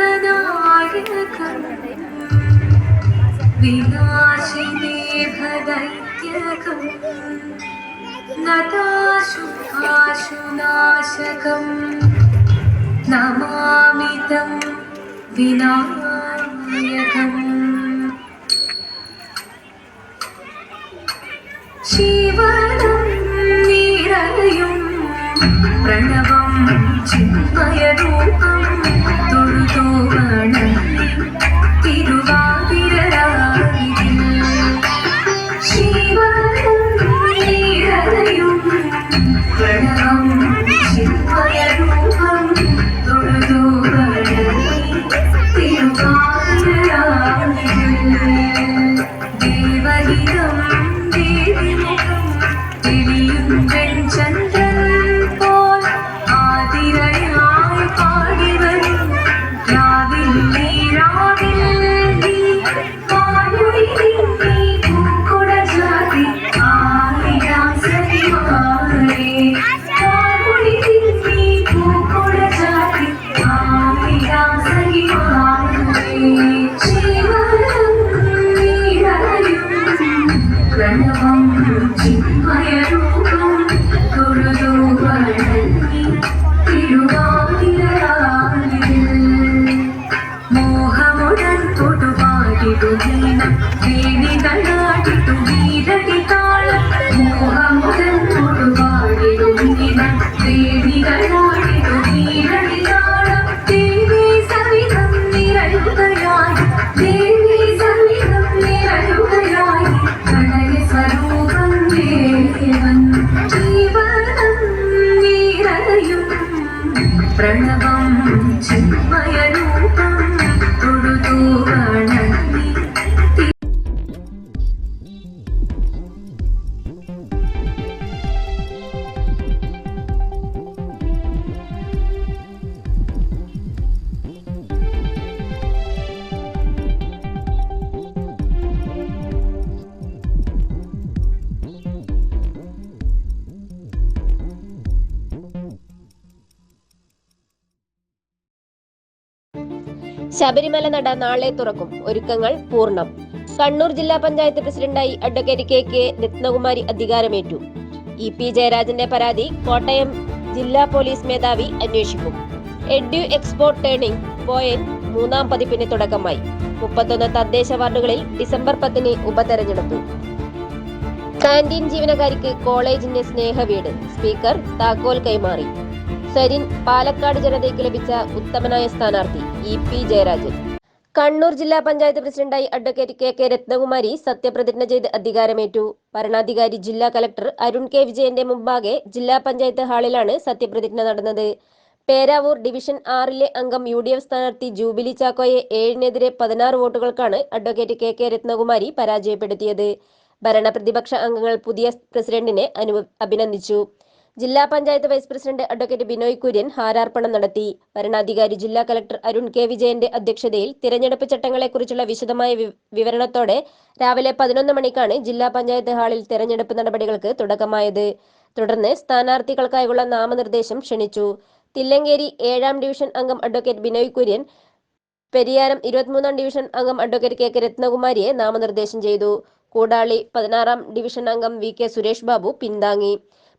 ലോകനായകൻ വിനാശിനേ ഭദൈത്യകം നദാശുഭാശുനാശകം. നമാമിതം വിനായകം ശിവനം നീരയും പ്രണവം ചിന്മയരൂപം. തൊഴുതോ 老人不 ശബരിമല നട നാളെ തുറക്കും. ഒരുക്കങ്ങൾ പൂർണം. കണ്ണൂർ ജില്ലാ പഞ്ചായത്ത് പ്രസിഡന്റായി അഡ്വക്കേറ്റ് കെ കെ രത്നകുമാരി അധികാരമേറ്റു. ഇ പി ജയരാജന്റെ പരാതി കോട്ടയം ജില്ലാ പോലീസ് മേധാവി അന്വേഷിക്കും. എഡ്യു എക്സ്പോർട്ട് ടേണിംഗ് പോയിന്റ് മൂന്നാം പതിപ്പിന് തുടക്കമായി. മുപ്പത്തൊന്ന് തദ്ദേശ വാർഡുകളിൽ ഡിസംബർ പത്തിന് ഉപതെരഞ്ഞെടുപ്പ്. കാന്റീൻ ജീവനക്കാരിക്ക് കോളേജിന്റെ സ്നേഹവീട്. സ്പീക്കർ താക്കോൽ കൈമാറി. സരിൻ പാലക്കാട് ജനതയ്ക്ക് ലഭിച്ച ഉത്തമനായ സ്ഥാനാർത്ഥി. E P Jayarajan. കണ്ണൂർ ജില്ലാ പഞ്ചായത്ത് പ്രസിഡന്റായി അഡ്വക്കേറ്റ് കെ കെ രത്നകുമാരി സത്യപ്രതിജ്ഞ ചെയ്ത് അധികാരമേറ്റു. ഭരണാധികാരി ജില്ലാ കലക്ടർ അരുൺ കെ വിജയന്റെ മുമ്പാകെ ജില്ലാ പഞ്ചായത്ത് ഹാളിലാണ് സത്യപ്രതിജ്ഞ നടന്നത്. പേരാവൂർ ഡിവിഷൻ ആറിലെ അംഗം യു ഡി എഫ് സ്ഥാനാർത്ഥി ജൂബിലി ചാക്കോയെ ഏഴിനെതിരെ പതിനാറ് വോട്ടുകൾക്കാണ് അഡ്വക്കേറ്റ് കെ കെ രത്നകുമാരി പരാജയപ്പെടുത്തിയത്. ഭരണപ്രതിപക്ഷ അംഗങ്ങൾ പുതിയ പ്രസിഡന്റിനെ അനു അഭിനന്ദിച്ചു. ജില്ലാ panchayat vice president advocate Binoy Kurian ഹാരാർപ്പണം നടത്തി. ഭരണാധികാരി ജില്ലാ കലക്ടർ അരുൺ കെ. വിജയന്റെ അധ്യക്ഷതയിൽ തിരഞ്ഞെടുപ്പ് ചട്ടങ്ങളെക്കുറിച്ചുള്ള വിശദമായ വിവരണത്തോടെ രാവിലെ പതിനൊന്ന് മണിക്കാണ് ജില്ലാ പഞ്ചായത്ത് ഹാളിൽ തിരഞ്ഞെടുപ്പ് നടപടികൾക്ക് തുടക്കമായത്. തുടർന്ന് സ്ഥാനാർത്ഥികൾക്കായുള്ള നാമനിർദ്ദേശം ക്ഷണിച്ചു. തില്ലങ്കേരി ഏഴാം ഡിവിഷൻ അംഗം അഡ്വക്കേറ്റ് ബിനോയ് കുര്യൻ പെരിയാരം ഇരുപത്തിമൂന്നാം ഡിവിഷൻ അംഗം അഡ്വക്കേറ്റ് കെ. കെ. രത്നകുമാരിയെ നാമനിർദ്ദേശം ചെയ്തു. കൂടാളി പതിനാറാം ഡിവിഷൻ അംഗം വി. കെ. സുരേഷ് ബാബു പിന്താങ്ങി.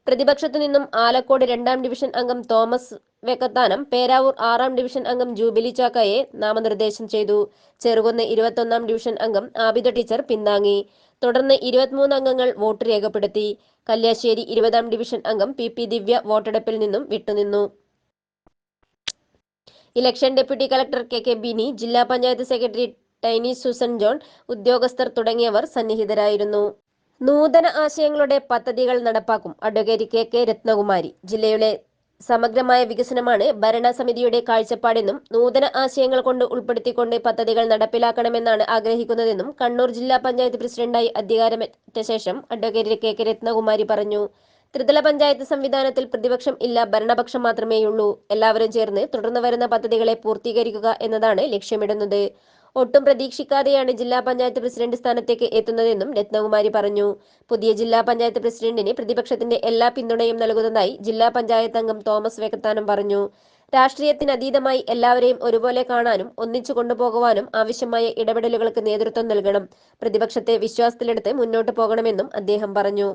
പ്രതിപക്ഷത്തു നിന്നും ആലക്കോട് രണ്ടാം ഡിവിഷൻ അംഗം തോമസ് വെക്കത്താനം പേരാവൂർ ആറാം ഡിവിഷൻ അംഗം ജൂബിലി ചാക്കയെ നാമനിർദ്ദേശം ചെയ്തു. ചെറുകുന്ന് ഇരുപത്തൊന്നാം ഡിവിഷൻ അംഗം ആബിദ ടീച്ചർ പിന്താങ്ങി. തുടർന്ന് ഇരുപത്തിമൂന്ന് അംഗങ്ങൾ വോട്ട് രേഖപ്പെടുത്തി. കല്യാശ്ശേരി ഇരുപതാം ഡിവിഷൻ അംഗം പി പി ദിവ്യ വോട്ടെടുപ്പിൽ നിന്നും വിട്ടുനിന്നു. Election deputy collector K K Bini ജില്ലാ panchayat secretary Tiny Susan John ഉദ്യോഗസ്ഥർ തുടങ്ങിയവർ സന്നിഹിതരായിരുന്നു. നൂതന ആശയങ്ങളുടെ പദ്ധതികൾ നടപ്പാക്കും. Advocate K K Ratnakumari. ജില്ലയുടെ സമഗ്രമായ വികസനമാണ് ഭരണസമിതിയുടെ കാഴ്ചപ്പാടെന്നും നൂതന ആശയങ്ങൾ കൊണ്ട് ഉൾപ്പെടുത്തിക്കൊണ്ട് പദ്ധതികൾ നടപ്പിലാക്കണമെന്നാണ് ആഗ്രഹിക്കുന്നതെന്നും കണ്ണൂർ ജില്ലാ പഞ്ചായത്ത് പ്രസിഡന്റായി അധികാരമേറ്റ ശേഷം അഡ്വക്കേറ്റ് കെ കെ രത്നകുമാരി പറഞ്ഞു. ത്രിതല പഞ്ചായത്ത് സംവിധാനത്തിൽ പ്രതിപക്ഷം ഇല്ല ഭരണപക്ഷം മാത്രമേയുള്ളൂ. എല്ലാവരും ചേർന്ന് തുടർന്ന് വരുന്ന പദ്ധതികളെ പൂർത്തീകരിക്കുക എന്നതാണ് ലക്ഷ്യമിടുന്നത്. ഒട്ടും പ്രതീക്ഷിക്കാതെയാണ് ജില്ലാ പഞ്ചായത്ത് പ്രസിഡന്റ് സ്ഥാനത്തേക്ക് എത്തുന്നതെന്നും രത്നകുമാരി പറഞ്ഞു. പുതിയ ജില്ലാ പഞ്ചായത്ത് പ്രസിഡന്റിന് പ്രതിപക്ഷത്തിന്റെ എല്ലാ പിന്തുണയും നൽകുന്നതായി ജില്ലാ പഞ്ചായത്ത് അംഗം തോമസ് വേക്കത്താനം പറഞ്ഞു. രാഷ്ട്രീയത്തിനതീതമായി എല്ലാവരെയും ഒരുപോലെ കാണാനും ഒന്നിച്ചു കൊണ്ടുപോകുവാനും ആവശ്യമായ ഇടപെടലുകൾക്ക് നേതൃത്വം നൽകണം. പ്രതിപക്ഷത്തെ വിശ്വാസത്തിലെടുത്ത് മുന്നോട്ട് പോകണമെന്നും അദ്ദേഹം പറഞ്ഞു.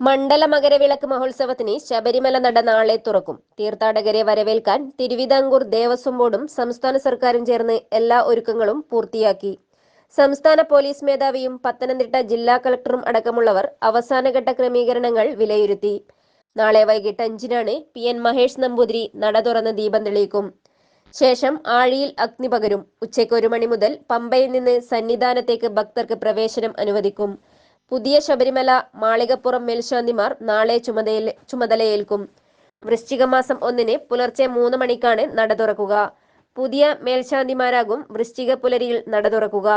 മണ്ഡല മകരവിളക്ക് മഹോത്സവത്തിന് ശബരിമല നട നാളെ തുറക്കും. തീർത്ഥാടകരെ വരവേൽക്കാൻ തിരുവിതാംകൂർ ദേവസ്വം ബോർഡും സംസ്ഥാന സർക്കാരും ചേർന്ന് എല്ലാ ഒരുക്കങ്ങളും പൂർത്തിയാക്കി. സംസ്ഥാന പോലീസ് മേധാവിയും പത്തനംതിട്ട ജില്ലാ കളക്ടറും അടക്കമുള്ളവർ അവസാനഘട്ട ക്രമീകരണങ്ങൾ വിലയിരുത്തി. നാളെ വൈകിട്ട് അഞ്ചിനാണ് പി എൻ മഹേഷ് നമ്പൂതിരി നട തുറന്ന് ദീപം തെളിയിക്കും. ശേഷം ആഴിയിൽ അഗ്നി പകരും. ഉച്ചയ്ക്ക് ഒരു മണി മുതൽ പമ്പയിൽ നിന്ന് സന്നിധാനത്തേക്ക് ഭക്തർക്ക് പ്രവേശനം അനുവദിക്കും. പുതിയ ശബരിമല മാളികപ്പുറം മേൽശാന്തിമാർ നാളെ ചുമതല ചുമതലയേൽക്കും. വൃശ്ചിക മാസം ഒന്നിന് പുലർച്ചെ മൂന്ന് മണിക്കാണ് നട തുറക്കുക. പുതിയ മേൽശാന്തിമാരാകും വൃശ്ചിക പുലരിയിൽ നട തുറക്കുക.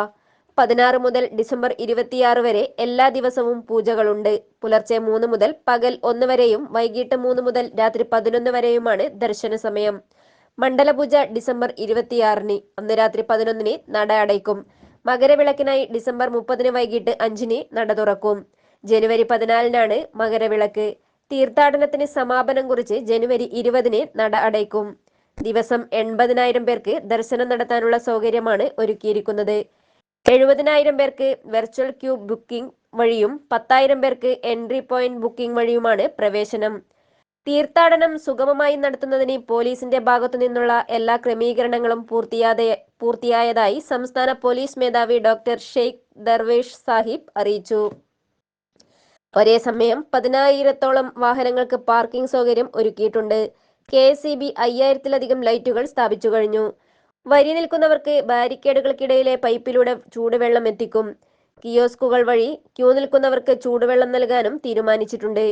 പതിനാറ് മുതൽ ഡിസംബർ ഇരുപത്തിയാറ് വരെ എല്ലാ ദിവസവും പൂജകളുണ്ട്. പുലർച്ചെ മൂന്ന് മുതൽ പകൽ ഒന്ന് വരെയും വൈകിട്ട് മൂന്ന് മുതൽ രാത്രി പതിനൊന്ന് വരെയുമാണ് ദർശന സമയം. മണ്ഡലപൂജ ഡിസംബർ ഇരുപത്തിയാറിന് അന്ന് രാത്രി പതിനൊന്നിന് നട അടയ്ക്കും. മകരവിളക്കിനായി ഡിസംബർ മുപ്പതിന് വൈകിട്ട് അഞ്ചിന് നട തുറക്കും. ജനുവരി പതിനാലിനാണ് മകരവിളക്ക്. തീർത്ഥാടനത്തിന് സമാപനം കുറിച്ച് ജനുവരി ഇരുപതിന് നട അടയ്ക്കും. ദിവസം എൺപതിനായിരം പേർക്ക് ദർശനം നടത്താനുള്ള സൗകര്യമാണ് ഒരുക്കിയിരിക്കുന്നത്. എഴുപതിനായിരം പേർക്ക് വെർച്വൽ ക്യൂ ബുക്കിംഗ് വഴിയും പത്തായിരം പേർക്ക് എൻട്രി പോയിന്റ് ബുക്കിംഗ് വഴിയുമാണ് പ്രവേശനം. തീർത്ഥാടനം സുഗമമായി നടത്തുന്നതിന് പോലീസിന്റെ ഭാഗത്തു നിന്നുള്ള എല്ലാ ക്രമീകരണങ്ങളും പൂർത്തിയായതായി സംസ്ഥാന പോലീസ് മേധാവി ഡോക്ടർ ഷെയ്ഖ് ദർവേഷ് സാഹിബ് അറിയിച്ചു. ഒരേ സമയം പതിനായിരത്തോളം വാഹനങ്ങൾക്ക് പാർക്കിംഗ് സൗകര്യം ഒരുക്കിയിട്ടുണ്ട്. കെ എസ് ഇ ബി അയ്യായിരത്തിലധികം ലൈറ്റുകൾ സ്ഥാപിച്ചു കഴിഞ്ഞു. വരി നിൽക്കുന്നവർക്ക് ബാരിക്കേഡുകൾക്കിടയിലെ പൈപ്പിലൂടെ ചൂടുവെള്ളം എത്തിക്കും. കിയോസ്കുകൾ വഴി ക്യൂ നിൽക്കുന്നവർക്ക് ചൂടുവെള്ളം നൽകാനും തീരുമാനിച്ചിട്ടുണ്ട്.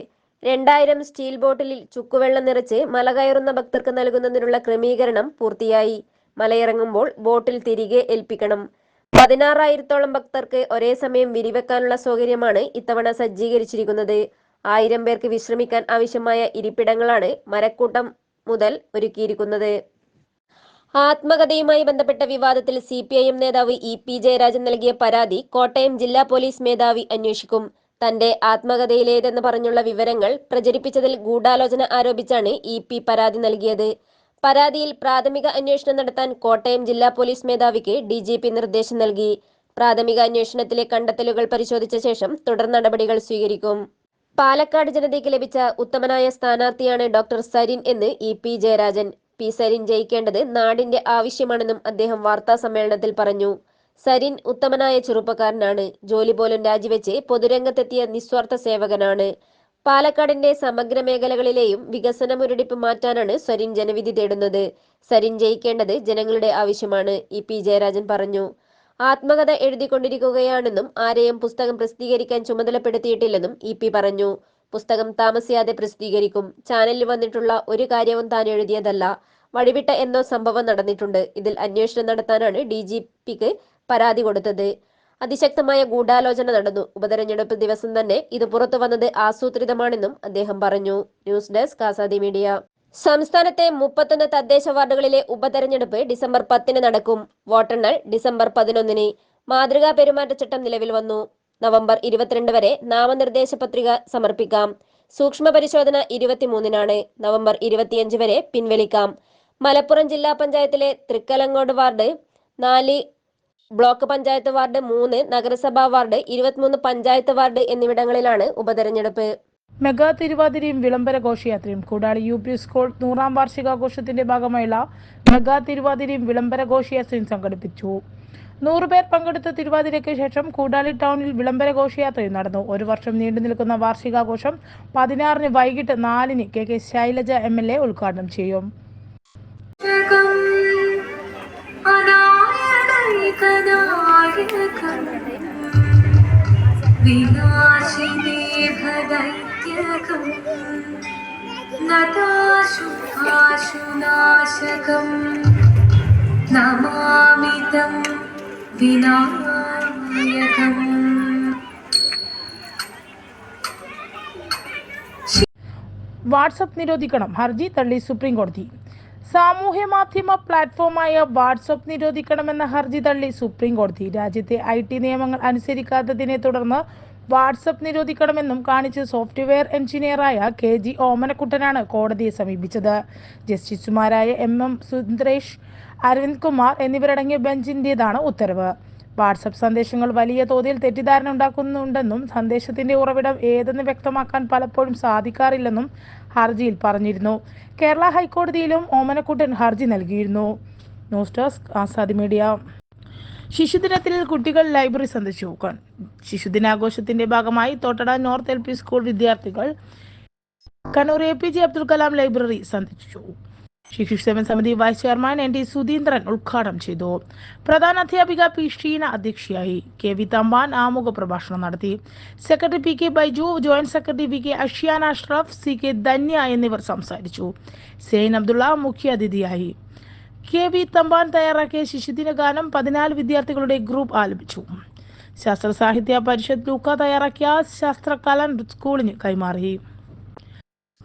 രണ്ടായിരം സ്റ്റീൽ ബോട്ടിലിൽ ചുക്കുവെള്ളം നിറച്ച് മല കയറുന്ന ഭക്തർക്ക് നൽകുന്നതിനുള്ള ക്രമീകരണം പൂർത്തിയായി. മലയിറങ്ങുമ്പോൾ ബോട്ടിൽ തിരികെ ഏൽപ്പിക്കണം. പതിനാറായിരത്തോളം ഭക്തർക്ക് ഒരേ സമയം വിരിവെക്കാനുള്ള സൗകര്യമാണ് ഇത്തവണ സജ്ജീകരിച്ചിരിക്കുന്നത്. ആയിരം പേർക്ക് വിശ്രമിക്കാൻ ആവശ്യമായ ഇരിപ്പിടങ്ങളാണ് മരക്കൂട്ടം മുതൽ ഒരുക്കിയിരിക്കുന്നത്. ആത്മകഥയുമായി ബന്ധപ്പെട്ട വിവാദത്തിൽ സി പി ഐ എം നേതാവ് ഇ പി ജയരാജൻ നൽകിയ പരാതി കോട്ടയം ജില്ലാ പോലീസ് മേധാവി അന്വേഷിക്കും. തന്റെ ആത്മകഥയിലേതെന്ന് പറഞ്ഞുള്ള വിവരങ്ങൾ പ്രചരിപ്പിച്ചതിൽ ഗൂഢാലോചന ആരോപിച്ചാണ് ഇ പി പരാതി നൽകിയത്. പരാതിയിൽ പ്രാഥമിക അന്വേഷണം നടത്താൻ കോട്ടയം ജില്ലാ പോലീസ് മേധാവിക്ക് ഡി ജി പി നിർദ്ദേശം നൽകി. പ്രാഥമിക അന്വേഷണത്തിലെ കണ്ടെത്തലുകൾ പരിശോധിച്ച ശേഷം തുടർ നടപടികൾ സ്വീകരിക്കും. പാലക്കാട് ജനതയ്ക്ക് ലഭിച്ച ഉത്തമനായ സ്ഥാനാർത്ഥിയാണ് ഡോക്ടർ സരിൻ എന്ന് E P Jayarajan. P Sarin ജയിക്കേണ്ടത് നാടിന്റെ ആവശ്യമാണെന്നും അദ്ദേഹം വാർത്താ സമ്മേളനത്തിൽ പറഞ്ഞു. സരിൻ ഉത്തമനായ ചെറുപ്പക്കാരനാണ്. ജോലി പോലും രാജിവെച്ച് പൊതുരംഗത്തെത്തിയ നിസ്വാർത്ഥ സേവകനാണ്. പാലക്കാടിന്റെ സമഗ്ര മേഖലകളിലെയും വികസന മുരടിപ്പ് മാറ്റാനാണ് സരിൻ ജനവിധി തേടുന്നത്. സരിൻ ജയിക്കേണ്ടത് ജനങ്ങളുടെ ആവശ്യമാണ് ഇ പി ജയരാജൻ പറഞ്ഞു. ആത്മകഥ എഴുതിക്കൊണ്ടിരിക്കുകയാണെന്നും ആരെയും പുസ്തകം പ്രസിദ്ധീകരിക്കാൻ ചുമതലപ്പെടുത്തിയിട്ടില്ലെന്നും ഇ പി പറഞ്ഞു. പുസ്തകം താമസിയാതെ പ്രസിദ്ധീകരിക്കും. ചാനലിൽ വന്നിട്ടുള്ള ഒരു കാര്യവും താൻ എഴുതിയതല്ല. വഴിവിട്ട എന്തോ സംഭവം നടന്നിട്ടുണ്ട്. ഇതിൽ അന്വേഷണം നടത്താനാണ് ഡി ജി പിക്ക് പരാതി കൊടുത്തത്. അതിശക്തമായ ഗൂഢാലോചന നടന്നു. ഉപതെരഞ്ഞെടുപ്പ് ദിവസം തന്നെ ഇത് പുറത്തു വന്നത് ആസൂത്രിതമാണെന്നും അദ്ദേഹം പറഞ്ഞു. News desk Azadi media. സംസ്ഥാനത്തെ മുപ്പത്തൊന്ന് തദ്ദേശ വാർഡുകളിലെ ഉപതെരഞ്ഞെടുപ്പ് ഡിസംബർ പത്തിന് നടക്കും. വോട്ടെണ്ണൽ ഡിസംബർ പതിനൊന്നിന് മാതൃകാ പെരുമാറ്റച്ചട്ടം നിലവിൽ വന്നു. നവംബർ ഇരുപത്തിരണ്ട് വരെ നാമനിർദ്ദേശ പത്രിക സമർപ്പിക്കാം. സൂക്ഷ്മ പരിശോധന ഇരുപത്തിമൂന്നിനാണ്. നവംബർ ഇരുപത്തിയഞ്ച് വരെ പിൻവലിക്കാം. മലപ്പുറം ജില്ലാ പഞ്ചായത്തിലെ തൃക്കലങ്ങോട് വാർഡ് നാല് ബ്ലോക്ക് പഞ്ചായത്ത് വാർഡ് മൂന്ന് നഗരസഭാ വാർഡ് ഇരുപത്തിമൂന്ന് പഞ്ചായത്ത് വാർഡ് എന്നിവിടങ്ങളിലാണ് ഉപതെരഞ്ഞെടുപ്പ്. മെഗാ തിരുവാതിരയും വിളംബര ഘോഷയാത്രയും. കൂടാളി യു പി സ്കൂൾ നൂറാം വാർഷികാഘോഷത്തിന്റെ ഭാഗമായുള്ള മെഗാ തിരുവാതിരയും വിളംബര ഘോഷയാത്രയും സംഘടിപ്പിച്ചു. നൂറുപേർ പങ്കെടുത്ത തിരുവാതിരയ്ക്ക് ശേഷം കൂടാളി ടൗണിൽ വിളംബര ഘോഷയാത്രയും നടന്നു. ഒരു വർഷം നീണ്ടു നിൽക്കുന്ന വാർഷികാഘോഷം പതിനാറിന് വൈകിട്ട് നാലിന് K K Shailaja M L A ഉദ്ഘാടനം ചെയ്യും. ജഗം അനായകനായകം വിനാശിനേ ഭദൈത്യകം നതാശുഭാശുനാശകം നമാമിതം വിനായകം. വാട്സപ്പ് നിരോധിക്കണം. ഹർജി തള്ളി സുപ്രീം കോടതി സാമൂഹ്യ മാധ്യമ പ്ലാറ്റ്ഫോമായ വാട്സപ്പ് നിരോധിക്കണമെന്ന ഹർജി തള്ളി സുപ്രീം കോടതി. രാജ്യത്തെ ഐ ടി നിയമങ്ങൾ അനുസരിക്കാത്തതിനെ തുടർന്ന് വാട്സപ്പ് നിരോധിക്കണമെന്നും കാണിച്ച് സോഫ്റ്റ്വെയർ എഞ്ചിനീയറായ കെ ജി ഓമനക്കുട്ടനാണ് കോടതിയെ സമീപിച്ചത്. ജസ്റ്റിസുമാരായ എം എം സുന്ദരേഷ് അരവിന്ദ് കുമാർ എന്നിവരടങ്ങിയ ബെഞ്ചിന്റേതാണ് ഉത്തരവ്. വാട്സപ്പ് സന്ദേശങ്ങൾ വലിയ തോതിൽ തെറ്റിദ്ധാരണ ഉണ്ടാക്കുന്നുണ്ടെന്നും സന്ദേശത്തിന്റെ ഉറവിടം ഏതെന്ന് വ്യക്തമാക്കാൻ പലപ്പോഴും സാധിക്കാറില്ലെന്നും ഹർജിയിൽ പറഞ്ഞിരുന്നു. കേരള ഹൈക്കോടതിയിലും ഓമനക്കുട്ടൻ ഹർജി നൽകിയിരുന്നു. News desk Azadi media. ശിശുദിനത്തിൽ കുട്ടികൾ ലൈബ്രറി സന്ദർശിച്ചു. ശിശുദിനാഘോഷത്തിന്റെ ഭാഗമായി തോട്ടട നോർത്ത് എൽ സ്കൂൾ വിദ്യാർത്ഥികൾ Kannur A P J Abdul Kalam library സന്ദർശിച്ചു. ശിശുക്ഷേമ സമിതി vice chairman N T Sudheendran ഉദ്ഘാടനം ചെയ്തു. പ്രധാന അധ്യാപിക പി ഷീന അധ്യക്ഷയായി. കെ വി തമ്പാൻ ആമുഖ പ്രഭാഷണം നടത്തി. Secretary P K Baiju joint secretary V K Ashiyan Ashraf C K Dhanya എന്നിവർ സംസാരിച്ചു. സെയിൻ അബ്ദുള്ള മുഖ്യാതിഥിയായി കെ വി തമ്പാൻ തയ്യാറാക്കിയ ശിശുദിന ഗാനം പതിനാല് വിദ്യാർത്ഥികളുടെ ഗ്രൂപ്പ് ആലപിച്ചു. ശാസ്ത്ര സാഹിത്യ പരിഷത്ത് ലൂക്ക തയ്യാറാക്കിയ ശാസ്ത്ര കലണ്ടർ സ്കൂളിന് കൈമാറി.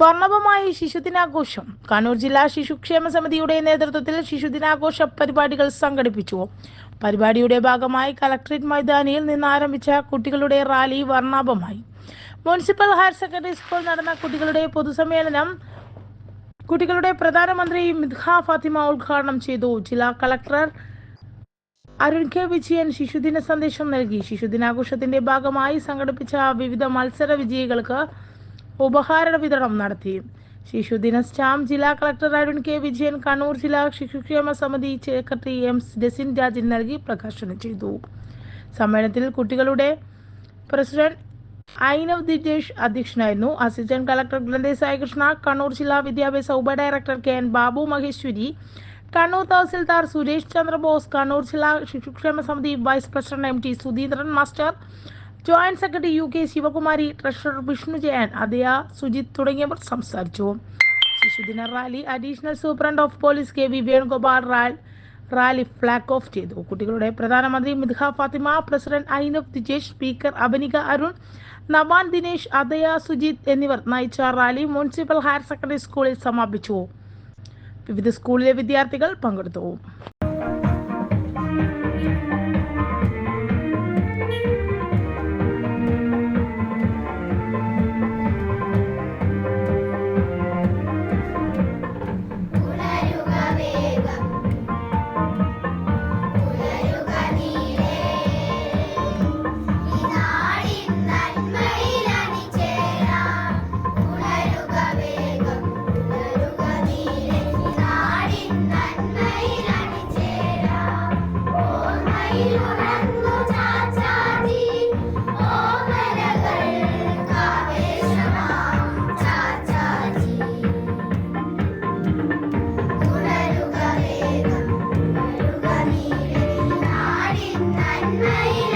വർണവമായ ശിശുദിനാഘോഷം. കണ്ണൂർ ജില്ലാ ശിശുക്ഷേമ സമിതിയുടെ നേതൃത്വത്തിൽ ശിശുദിനാഘോഷ പരിപാടികൾ സംഘടിപ്പിച്ചു. പരിപാടിയുടെ ഭാഗമായി കലക്ട്രേറ്റ് മൈതാനിയിൽ നിന്ന് ആരംഭിച്ച കുട്ടികളുടെ റാലി വർണാഭമായി. മുനിസിപ്പൽ ഹയർ സെക്കൻഡറി സ്കൂൾ നടന്ന കുട്ടികളുടെ പൊതുസമ്മേളനം കുട്ടികളുടെ പ്രധാനമന്ത്രി മിദ്ഹ ഫാത്തിമ ഉദ്ഘാടനം ചെയ്തു. ജില്ലാ കളക്ടർ അരുൺ കെ വിജയൻ ശിശുദിന സന്ദേശം നൽകി. ശിശുദിനാഘോഷത്തിന്റെ ഭാഗമായി സംഘടിപ്പിച്ച വിവിധ മത്സര വിജയികൾക്ക് ഉപഹാര വിതരണം നടത്തി. ശിശുദിന സ്റ്റാമ്പ് ജില്ലാ കളക്ടർ അരുൺ കെ. വിജയൻ കണ്ണൂർ ജില്ലാ ശിശുക്ഷേമ സമിതി സെക്രട്ടറി എം. ഡെസിൻ രാജൻ നൽകി പ്രകാശനം ചെയ്തു. സമ്മേളനത്തിൽ കുട്ടികളുടെ പ്രസിഡന്റ് ഐനവ് ദിജേഷ് അധ്യക്ഷനായിരുന്നു. അസിസ്റ്റന്റ് കളക്ടർ ഗ്രന്ഥ സായികൃഷ്ണ കണ്ണൂർ ജില്ലാ വിദ്യാഭ്യാസ ഉപ director K. N. Babu Maheshwari Kannur tahsildar Suresh Chandrabose Kannur ജില്ലാ ശിശുക്ഷേമ സമിതി vice president M. T. Sudheendran master joint secretary U K Shivakumari treasurer Vishnu Jayan Adaya Sujith തുടങ്ങിയവർ സംസാരിച്ചു. ശിശുദിന rally additional superintendent of police K V Venugopal റാൽ rally flag off ചെയ്തു. കുട്ടികളുടെ പ്രധാനമന്ത്രി Midha Fathima president Ainaf Dijesh speaker Abanika Arun Navan Dinesh Adaya Sujith എന്നിവർ നയിച്ച റാലി മുനിസിപ്പൽ ഹയർ സെക്കൻഡറി സ്കൂളിൽ സമാപിച്ചു. വിവിധ സ്കൂളിലെ വിദ്യാർത്ഥികൾ പങ്കെടുത്തു. Bye.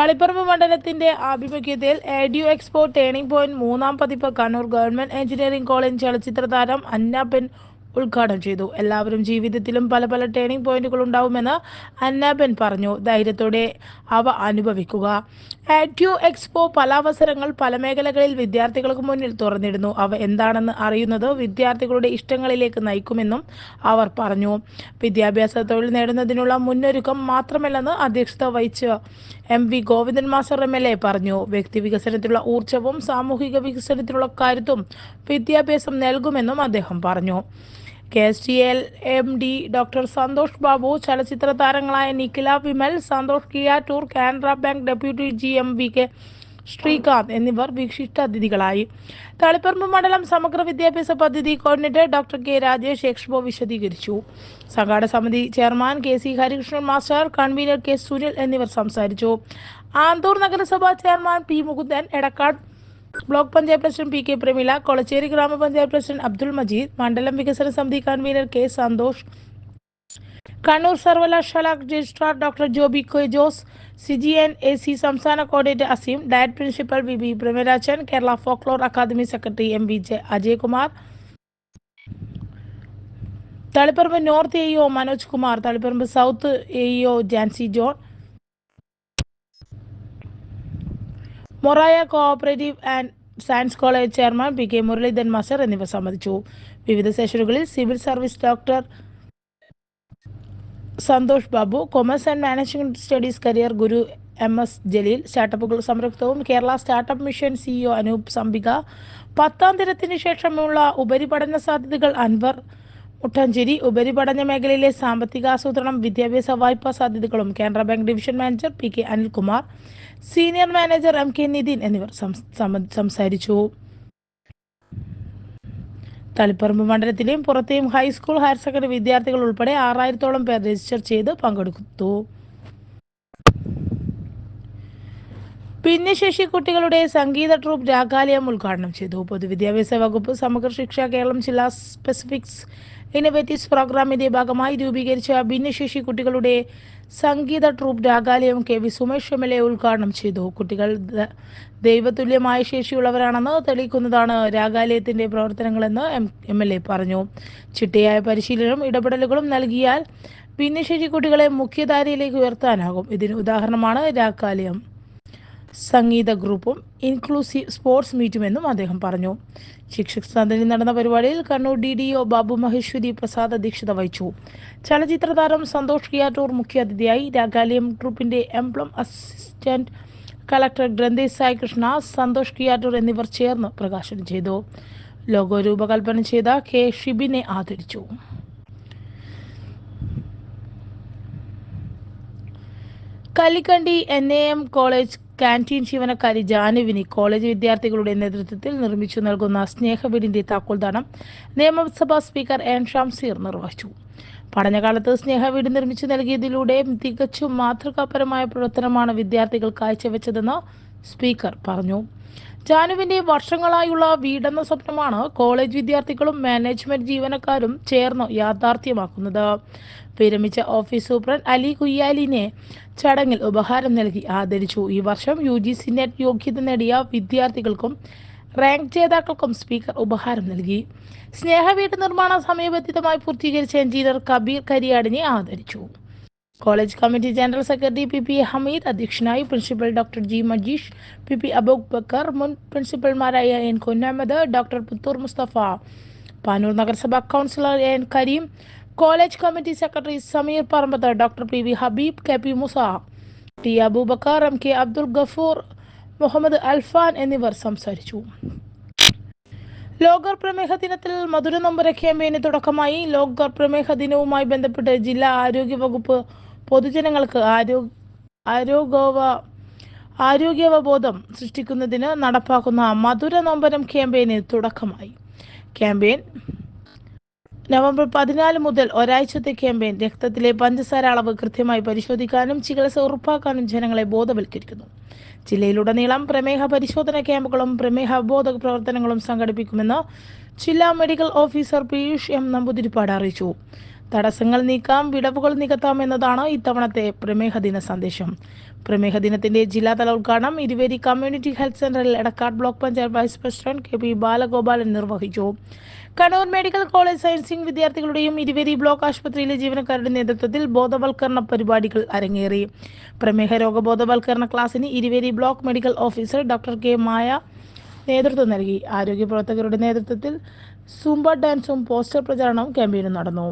തളിപ്പറമ്പ് മണ്ഡലത്തിന്റെ ആഭിമുഖ്യത്തിൽ എഡ്യു എക്സ്പോ ടേണിംഗ് പോയിന്റ് മൂന്നാം പതിപ്പ് കണ്ണൂർ ഗവൺമെന്റ് എഞ്ചിനീയറിംഗ് കോളേജ് ചലച്ചിത്ര താരം അന്നാബെൻ ഉദ്ഘാടനം ചെയ്തു. എല്ലാവരും ജീവിതത്തിലും പല പല ടേണിംഗ് പോയിന്റുകൾ ഉണ്ടാവുമെന്ന് അന്നാബൻ പറഞ്ഞു. ധൈര്യത്തോടെ അവ അനുഭവിക്കുക. ആറ്റ്യൂ എക്സ്പോ പല അവസരങ്ങൾ പല മേഖലകളിൽ വിദ്യാർത്ഥികൾക്ക് മുന്നിൽ തുറന്നിടുന്നു. അവ എന്താണെന്ന് അറിയുന്നത് വിദ്യാർത്ഥികളുടെ ഇഷ്ടങ്ങളിലേക്ക് നയിക്കുമെന്നും അവർ പറഞ്ഞു. വിദ്യാഭ്യാസ തൊഴിൽ നേടുന്നതിനുള്ള മുന്നൊരുക്കം മാത്രമല്ലെന്ന് അധ്യക്ഷത വഹിച്ച M V Govindan master M L A പറഞ്ഞു. വ്യക്തി വികസനത്തിലുള്ള ഊർജവും സാമൂഹിക വികസനത്തിലുള്ള കരുത്തും വിദ്യാഭ്യാസം നൽകുമെന്നും അദ്ദേഹം പറഞ്ഞു. K S T L M D doctor Santhosh Babu ചലച്ചിത്ര താരങ്ങളായ Nikhila Vimal Santhosh Kiyattoor Canara bank deputy G M V K Sreekanth എന്നിവർ വിശിഷ്ട അതിഥികളായി. തളിപ്പറമ്പ് മണ്ഡലം സമഗ്ര വിദ്യാഭ്യാസ പദ്ധതി coordinator doctor K Rajesh expo വിശദീകരിച്ചു. സംഘാടക സമിതി chairman K C Harikrishnan master convener K Sunil എന്നിവർ സംസാരിച്ചു. ആന്തൂർ നഗരസഭാ chairman P Mukundan Edakkad block panchayat president P K Prameela Kolachery ഗ്രാമപഞ്ചായത്ത് പ്രസിഡന്റ് അബ്ദുൾ മജീദ് മണ്ഡലം വികസന സമിതി കൺവീനർ കെ സന്തോഷ് കണ്ണൂർ സർവകലാശാല registrar doctor Joby K Jose C G N A C സംസ്ഥാന coordinator Aseem DIET principal V B Premarajan Kerala folklore academy secretary M V J Ajaykumar Taliparamba north A EO Manoj Kumar Taliparamba south A EO Jancy John Morazha cooperative and science college chairman P K Muralidharan master എന്നിവർ സംബന്ധിച്ചു. വിവിധ സെഷനുകളിൽ civil service doctor Santhosh Babu commerce and management studies career Guru M S Jaleel സ്റ്റാർട്ടപ്പുകൾ സംരംഭവും Kerala startup mission CEO Anoop Sambika പത്താം തരത്തിന് ശേഷമുള്ള ഉപരിപഠന സാധ്യതകൾ അൻവർ മുട്ടഞ്ചേരി ഉപരിപഠന മേഖലയിലെ സാമ്പത്തിക ആസൂത്രണം വിദ്യാഭ്യാസ വായ്പാ സാധ്യതകളും Canara bank division manager P K Anilkumar senior manager M K Nitin എന്നിവർ സംസാരിച്ചു. തളിപ്പറമ്പ് മണ്ഡലത്തിലെയും പുറത്തെയും ഹൈസ്കൂൾ ഹയർ സെക്കൻഡറി വിദ്യാർത്ഥികൾ ഉൾപ്പെടെ ആറായിരത്തോളം പേർ രജിസ്റ്റർ ചെയ്ത് പങ്കെടുത്തു. ഭിന്നശേഷി കുട്ടികളുടെ സംഗീത ട്രൂപ്പ് രാഗാലയം ഉദ്ഘാടനം ചെയ്തു. പൊതുവിദ്യാഭ്യാസ വകുപ്പ് സമഗ്ര ശിക്ഷ കേരളം ജില്ലാ സ്പെസിഫിക്സ് ഇന്നോവേറ്റീവ്സ് പ്രോഗ്രാമിന്റെ ഭാഗമായി രൂപീകരിച്ച ഭിന്നശേഷി കുട്ടികളുടെ സംഗീത troupe Ragalayam K V Sumesh M L A ഉദ്ഘാടനം ചെയ്തു. കുട്ടികൾ ദൈവതുല്യമായ ശേഷിയുള്ളവരാണെന്ന് തെളിയിക്കുന്നതാണ് രാഗാലയത്തിന്റെ പ്രവർത്തനങ്ങളെന്ന് എം എം എൽ എ പറഞ്ഞു. ചിട്ടയായ പരിശീലനവും ഇടപെടലുകളും നൽകിയാൽ ഭിന്നശേഷി കുട്ടികളെ മുഖ്യധാരയിലേക്ക് ഉയർത്താനാകും. ഇതിന് ഉദാഹരണമാണ് രാഗാലയം. സംഗീത ഗ്രൂപ്പും ഇൻക്ലൂസീവ് സ്പോർട്സ് മീറ്റുമെന്നും അദ്ദേഹം പറഞ്ഞു. ശിക്ഷക് സദനിൽ നടന്ന പരിപാടിയിൽ Kannur D D O Babu Maheshwari Prasad അധ്യക്ഷത വഹിച്ചു. ചലച്ചിത്ര താരം സന്തോഷ് കിയാറ്റൂർ മുഖ്യാതിഥിയായി രാഗാലയം ഗ്രൂപ്പിന്റെ emblem assistant collector Granthesh Saikrishna Santhosh Kiyattoor എന്നിവർ ചേർന്ന് പ്രകാശനം ചെയ്തു. ലോഗോ രൂപകൽപ്പന ചെയ്ത കെ ഷിബിനെ ആദരിച്ചു. Kallikandi N A M college canteen ജീവനക്കാരി ജാനുവിനി കോളേജ് വിദ്യാർത്ഥികളുടെ നേതൃത്വത്തിൽ നിർമ്മിച്ചു നൽകുന്ന സ്നേഹവീടിന്റെ താക്കോൽദാനം നിയമസഭാ സ്പീക്കർ എൻ ഷംസീർ നിർവഹിച്ചു. പഠനകാലത്ത് സ്നേഹവീട് നിർമ്മിച്ചു നൽകിയതിലൂടെ തികച്ചും മാതൃകാപരമായ പ്രവർത്തനമാണ് വിദ്യാർത്ഥികൾ കാഴ്ചവെച്ചതെന്ന് സ്പീക്കർ പറഞ്ഞു. ജാനുവിന്റെ വർഷങ്ങളായുള്ള വീടെന്ന സ്വപ്നമാണ് കോളേജ് വിദ്യാർത്ഥികളും മാനേജ്മെന്റ് ജീവനക്കാരും ചേർന്ന് യാഥാർത്ഥ്യമാക്കുന്നത്. വിരമിച്ച ഓഫീസ് സൂപ്രണ്ട് അലി കുയ്യാലിനെ ചടങ്ങിൽ ഉപഹാരം നൽകി ആദരിച്ചു. ഈ വർഷം യു ജി സി നെറ്റ് യോഗ്യത നേടിയ വിദ്യാർത്ഥികൾക്കും റാങ്ക് ജേതാക്കൾക്കും സ്പീക്കർ ഉപഹാരം നൽകി. സ്നേഹവീട് നിർമ്മാണ സമയബന്ധിതമായി പൂർത്തീകരിച്ച എഞ്ചിനീയർ കബീർ കരിയാടിനെ ആദരിച്ചു. College committee general secretary P P Hameed അധ്യക്ഷനായി principal doctor G Majeesh P P Aboob Bakker മുൻ പ്രിൻസിപ്പൽമാരായ എൻ കുഞ്ഞഹമ്മദ് ഡോക്ടർ പുത്തൂർ മുസ്തഫ പാനൂർ നഗരസഭാ councillor N Kareem college committee secretary Sameer Parambath doctor P V Habeeb K P Musa T Aboobacker M K Abdul Gafoor Muhammad Alfan എന്നിവർ സംസാരിച്ചു. ലോകർ പ്രമേഹ ദിനത്തിൽ മധുര നമ്പര ക്യാമ്പയിന് തുടക്കമായി. ലോകർ പ്രമേഹ ദിനവുമായി ബന്ധപ്പെട്ട് ജില്ലാ ആരോഗ്യ വകുപ്പ് പൊതുജനങ്ങൾക്ക് ആരോഗ്യ ആരോഗ്യവ ആരോഗ്യവബോധം സൃഷ്ടിക്കുന്നതിന് നടപ്പാക്കുന്ന മധുര നൊമ്പരം ക്യാമ്പയിന് തുടക്കമായി. ക്യാമ്പയിൻ നവംബർ പതിനാല് മുതൽ ഒരാഴ്ചത്തെ ക്യാമ്പയിൻ രക്തത്തിലെ പഞ്ചസാര അളവ് കൃത്യമായി പരിശോധിക്കാനും ചികിത്സ ഉറപ്പാക്കാനും ജനങ്ങളെ ബോധവൽക്കരിക്കുന്നു. ജില്ലയിലുടനീളം പ്രമേഹ പരിശോധന ക്യാമ്പുകളും പ്രമേഹ ബോധ പ്രവർത്തനങ്ങളും സംഘടിപ്പിക്കുമെന്ന് ജില്ലാ medical officer Piyush M Namboothiripad അറിയിച്ചു. തടസ്സങ്ങൾ നീക്കാം വിടവുകൾ നികത്താം എന്നതാണ് ഇത്തവണത്തെ പ്രമേഹ ദിന സന്ദേശം. പ്രമേഹ ദിനത്തിന്റെ ജില്ലാതല ഉദ്ഘാടനം ഇരുവേരി കമ്മ്യൂണിറ്റി ഹെൽത്ത് സെന്ററിൽ Edakkad block panchayat vice president K P Balagopalan നിർവഹിച്ചു. കണ്ണൂർ മെഡിക്കൽ കോളേജ് സയൻസിംഗ് വിദ്യാർത്ഥികളുടെയും ഇരുവേരി ബ്ലോക്ക് ആശുപത്രിയിലെ ജീവനക്കാരുടെ നേതൃത്വത്തിൽ ബോധവൽക്കരണ പരിപാടികൾ അരങ്ങേറി. പ്രമേഹ രോഗ ബോധവൽക്കരണ ക്ലാസ്സിന് Iruveri block medical officer doctor K Maya നേതൃത്വം നൽകി. ആരോഗ്യ പ്രവർത്തകരുടെ നേതൃത്വത്തിൽ സൂംബ ഡാൻസും പോസ്റ്റർ പ്രചാരണവും ക്യാമ്പയിനും നടന്നു.